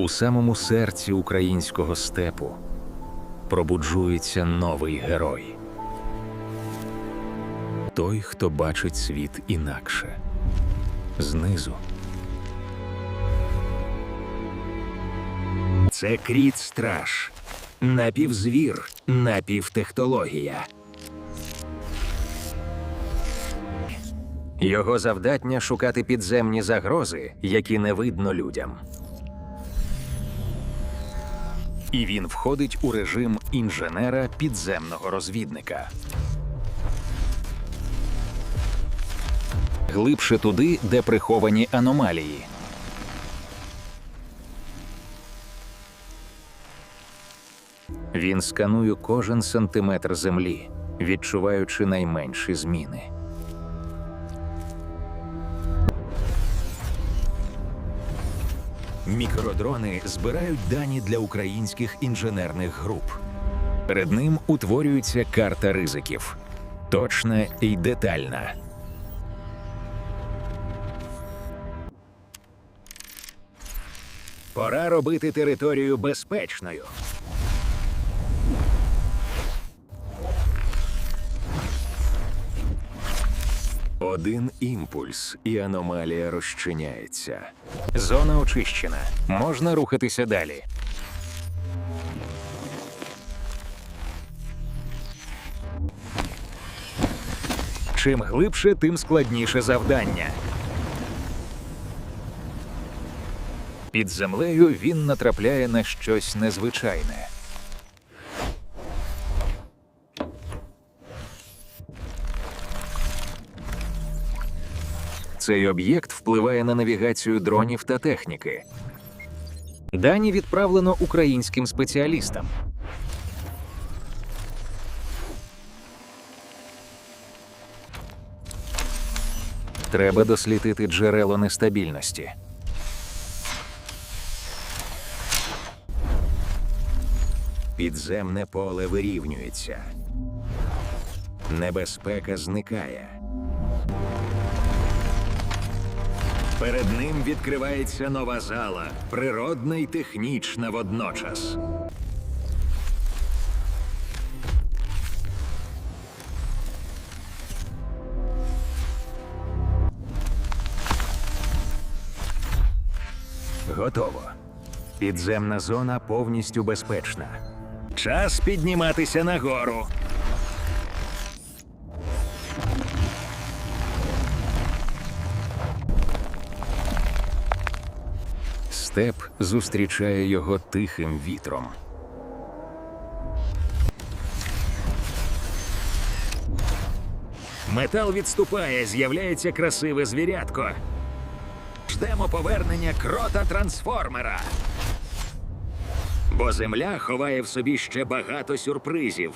У самому серці українського степу пробуджується новий герой. Той, хто бачить світ інакше, знизу. Це кріт страж, напівзвір, напівтехнологія. Його завдання шукати підземні загрози, які не видно людям. І він входить у режим інженера підземного розвідника. Глибше туди, де приховані аномалії. Він сканує кожен сантиметр землі, відчуваючи найменші зміни. Мікродрони збирають дані для українських інженерних груп. Перед ним утворюється карта ризиків. Точна і детальна. Пора робити територію безпечною. Один імпульс, і аномалія розчиняється. Зона очищена. Можна рухатися далі. Чим глибше, тим складніше завдання. Під землею він натрапляє на щось незвичайне. Цей об'єкт впливає на навігацію дронів та техніки. Дані відправлено українським спеціалістам. Треба дослідити джерело нестабільності. Підземне поле вирівнюється. Небезпека зникає. Перед ним відкривається нова зала, природна і технічна водночас. Готово. Підземна зона повністю безпечна. Час підніматися нагору. Степ зустрічає його тихим вітром. Метал відступає, з'являється красиве звірятко. Ждемо повернення крота трансформера. Бо земля ховає в собі ще багато сюрпризів.